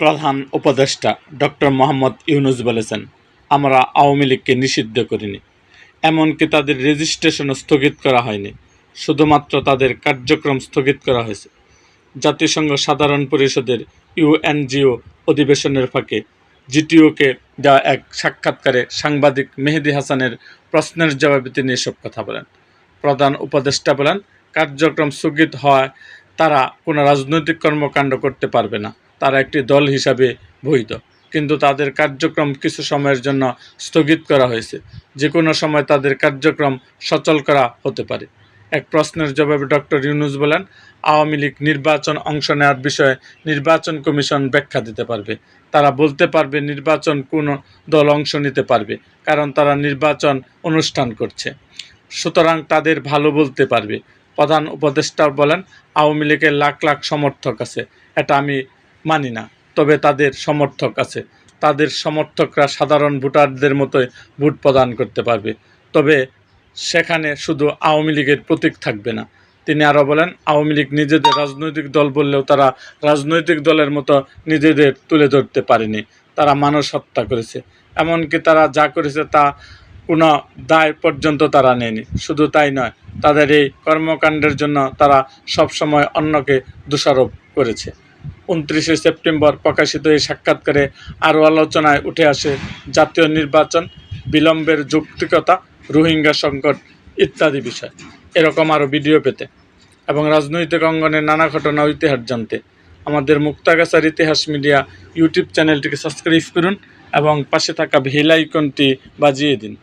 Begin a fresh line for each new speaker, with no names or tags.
প্রধান উপদেষ্টা ডক্টর মোহাম্মদ ইউনুস বলেছেন, আমরা আওয়ামী লীগকে নিষিদ্ধ করিনি। এমনকি তাদের রেজিস্ট্রেশনও স্থগিত করা হয়নি। শুধুমাত্র তাদের কার্যক্রম স্থগিত করা হয়েছে। জাতিসংঘ সাধারণ পরিষদের ইউএনজিও অধিবেশনের ফাঁকে জিটিওকে দেওয়া এক সাক্ষাৎকারে সাংবাদিক মেহেদি হাসানের প্রশ্নের জবাবে তিনি এসব কথা বলেন। প্রধান উপদেষ্টা বলেন, কার্যক্রম স্থগিত হওয়ায় তারা কোনো রাজনৈতিক কর্মকাণ্ড করতে পারবে না। তারা একটি দল হিসাবে বৈধ কিন্তু তাদের কার্যক্রম কিছু সময়ের জন্য স্থগিত করা হয়েছে। যে কোনো সময় তাদের কার্যক্রম সচল করা হতে পারে। এক প্রশ্নের জবাবে ডক্টর ইউনুস বলেন, আওয়ামী লীগ নির্বাচন অংশ নেওয়ার বিষয়ে নির্বাচন কমিশন ব্যাখ্যা দিতে পারবে। তারা বলতে পারবে নির্বাচন কোন দল অংশ নিতে পারবে, কারণ তারা নির্বাচন অনুষ্ঠান করছে। সুতরাং তাদের ভালো বলতে পারবে। প্রধান উপদেষ্টা বলেন, আওয়ামী লীগের লাখ লাখ সমর্থক আছে। এটা আমি মানি না, তবে তাদের সমর্থক আছে। তাদের সমর্থকরা সাধারণ ভোটারদের মতোই ভোট প্রদান করতে পারবে। তবে সেখানে শুধু আওয়ামী লীগের প্রতীক থাকবে না। তিনি আরও বলেন, আওয়ামী লীগ নিজেদের রাজনৈতিক দল বললেও তারা রাজনৈতিক দলের মতো নিজেদের তুলে ধরতে পারেনি। তারা মানুষ হত্যা করেছে। এমনকি তারা যা করেছে তা কোনো দায় পর্যন্ত তারা নেয়নি। শুধু তাই নয়, তাদের এই কর্মকাণ্ডের জন্য তারা সবসময় অন্যকে দোষারোপ করেছে। উনত্রিশে সেপ্টেম্বর প্রকাশিত এই সাক্ষাৎকারে আরও আলোচনায় উঠে আসে জাতীয় নির্বাচন, বিলম্বের যৌক্তিকতা, রোহিঙ্গা সংকট ইত্যাদি বিষয়। এরকম আরও ভিডিও পেতে এবং রাজনৈতিক অঙ্গনের নানা ঘটনা ইতিহাস জানতে। আমাদের মুক্তাগাছার ইতিহাস মিডিয়া ইউটিউব চ্যানেলটিকে সাবস্ক্রাইব করুন এবং পাশে থাকা বেল আইকনটি বাজিয়ে দিন।